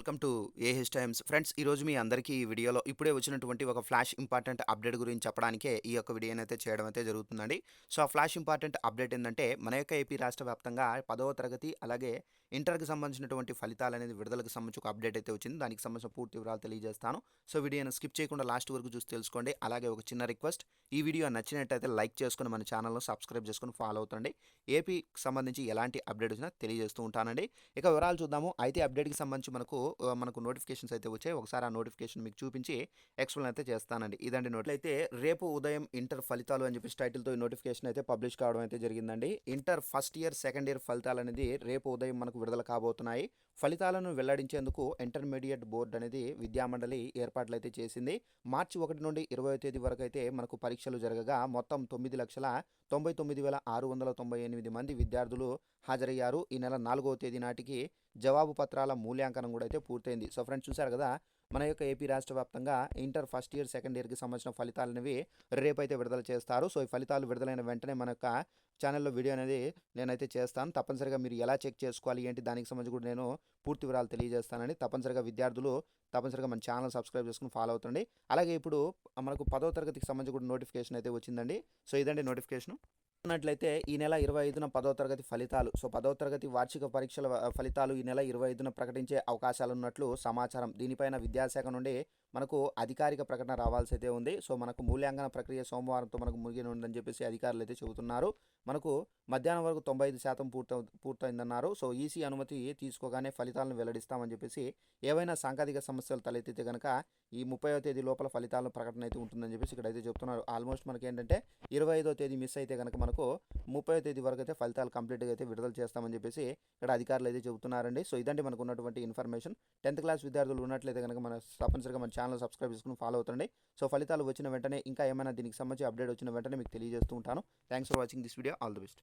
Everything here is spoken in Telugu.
Welcome to AH Times. Friends ఈరోజు మీ అందరికీ ఈ వీడియోలో ఇప్పుడే వచ్చినటువంటి ఒక ఫ్లాష్ ఇంపార్టెంట్ అప్డేట్ గురించి చెప్పడానికే ఈ యొక్క వీడియోని అయితే చేయడం అయితే జరుగుతుందండి. సో ఆ ఫ్లాష్ ఇంపార్టెంట్ అప్డేట్ ఏంటంటే మన యొక్క ఏపీ రాష్ట్ర వ్యాప్తంగా పదవ తరగతి అలాగే ఇంటర్కి సంబంధించినటువంటి ఫలితాలు అనేది విడుదలకు సంబంధించి ఒక అప్డేట్ అయితే వచ్చింది. దానికి సంబంధించిన పూర్తి వివరాలు తెలియజేస్తాను. సో వీడియోని స్కిప్ చేయకుండా లాస్ట్ వరకు చూసి తెలుసుకోండి. అలాగే ఒక చిన్న రిక్వెస్ట్ ఈ వీడియో నచ్చినట్టయితే లైక్ చేసుకుని మన ఛానల్ను సబ్స్క్రైబ్ చేసుకుని ఫాలో అవుతుంది ఏపీకి సంబంధించి ఎలాంటి అప్డేట్ వచ్చినా తెలియజేస్తూ ఉంటానండి. ఇక వివరాలు చూద్దాము. అయితే అప్డేట్కి సంబంధించి మనకు మనకు నోటిఫికేషన్స్ అయితే వచ్చాయి. ఒకసారి ఆ నోటిఫికేషన్ మీకు చూపించి ఎక్స్ప్లెయిన్ అయితే చేస్తానండి. ఇదండి నోట్ అయితే రేపు ఉదయం ఇంటర్ ఫలితాలు అని చెప్పి టైటిల్తో ఈ నోటిఫికేషన్ అయితే పబ్లిష్ కావడం అయితే జరిగిందండి. Inter first year second year ఫలితాలు అనేది రేపు ఉదయం మనకు విడుదల కాబోతున్నాయి. ఫలితాలను వెల్లడించేందుకు ఇంటర్మీడియట్ బోర్డు అనేది విద్యామండలి ఏర్పాట్లు అయితే చేసింది. మార్చి ఒకటి నుండి ఇరవై తేదీ వరకు అయితే మనకు పరీక్షలు జరగగా మొత్తం తొమ్మిది లక్షల తొంభై తొమ్మిది వేల ఆరు వందల తొంభై ఎనిమిది మంది విద్యార్థులు హాజరయ్యారు. ఈ నెల నాలుగవ తేదీ నాటికి జవాబు పత్రాల మూల్యాంకనం కూడా అయితే పూర్తయింది. సో ఫ్రెండ్స్ చూశారు కదా? మన యొక్క ఏపీ రాష్ట్ర వ్యాప్తంగా ఇంటర్ ఫస్ట్ ఇయర్ సెకండ్ ఇయర్కి సంబంధించిన ఫలితాలు అనేవి రేపైతే విడుదల చేస్తారు. సో ఈ ఫలితాలు విడుదలైన వెంటనే మన యొక్క ఛానల్లో వీడియో అనేది నేనైతే చేస్తాను. తప్పనిసరిగా మీరు ఎలా చెక్ చేసుకోవాలి ఏంటి దానికి సంబంధించి కూడా నేను పూర్తి వివరాలు తెలియజేస్తానని తప్పనిసరిగా విద్యార్థులు తప్పనిసరిగా మన ఛానల్ సబ్స్క్రైబ్ చేసుకుని ఫాలో అవుతండి అలాగే ఇప్పుడు మనకు పదో తరగతికి సంబంధించి కూడా నోటిఫికేషన్ అయితే వచ్చిందండి. సో ఇదండి నోటిఫికేషన్. చూసుకున్నట్లయితే ఈ నెల ఇరవై ఐదున పదో తరగతి ఫలితాలు. సో పదో తరగతి వార్షిక పరీక్షల ఫలితాలు ఈ నెల ఇరవై ఐదున ప్రకటించే అవకాశాలు ఉన్నట్లు సమాచారం. దీనిపైన విద్యాశాఖ నుండి మనకు అధికారిక ప్రకటన రావాల్సి అయితే ఉంది. సో మనకు మూల్యాంకన ప్రక్రియ సోమవారంతో మనకు ముగిన ఉందని చెప్పేసి అధికారులు అయితే చెబుతున్నారు. మనకు మధ్యాహ్నం వరకు తొంభై ఐదు శాతం పూర్త పూర్తయిందన్నారు. సో ఈసీ అనుమతి తీసుకోగానే ఫలితాలను వెల్లడిస్తామని చెప్పేసి ఏవైనా సాంకేతిక సమస్యలు తలెత్తితే కనుక ఈ ముప్పైవ తేదీ లోపల ఫలితాలను ప్రకటన అయితే ఉంటుందని చెప్పేసి ఇక్కడ అయితే చెప్తున్నారు. ఆల్మోస్ట్ మనకి ఏంటంటే ఇరవై ఐదో తేదీ మిస్ అయితే కనుక మనకు ముప్పై తేదీ వరకు అయితే ఫలితాలు కంప్లీట్గా అయితే విడుదల చేస్తామని చెప్పేసి ఇక్కడ అధికారులు అయితే చెబుతున్నారండి. సో ఇదండి మనకు ఉన్నటువంటి ఇన్ఫర్మేషన్. టెన్త్ క్లాస్ విద్యార్థులు ఉన్నట్లయితే కనుక మన తప్పనిసరిగా మన ఛానల్ సబ్స్క్రైబ్ చేసుకుని ఫాలో అవుతండి సో ఫలితాలు వచ్చిన వెంటనే ఇంకా ఏమైనా దీనికి సంబంధించి అప్డేట్ వచ్చిన వెంటనే మీకు తెలియజేస్తూ ఉంటాను. Thanks for watching this video all the best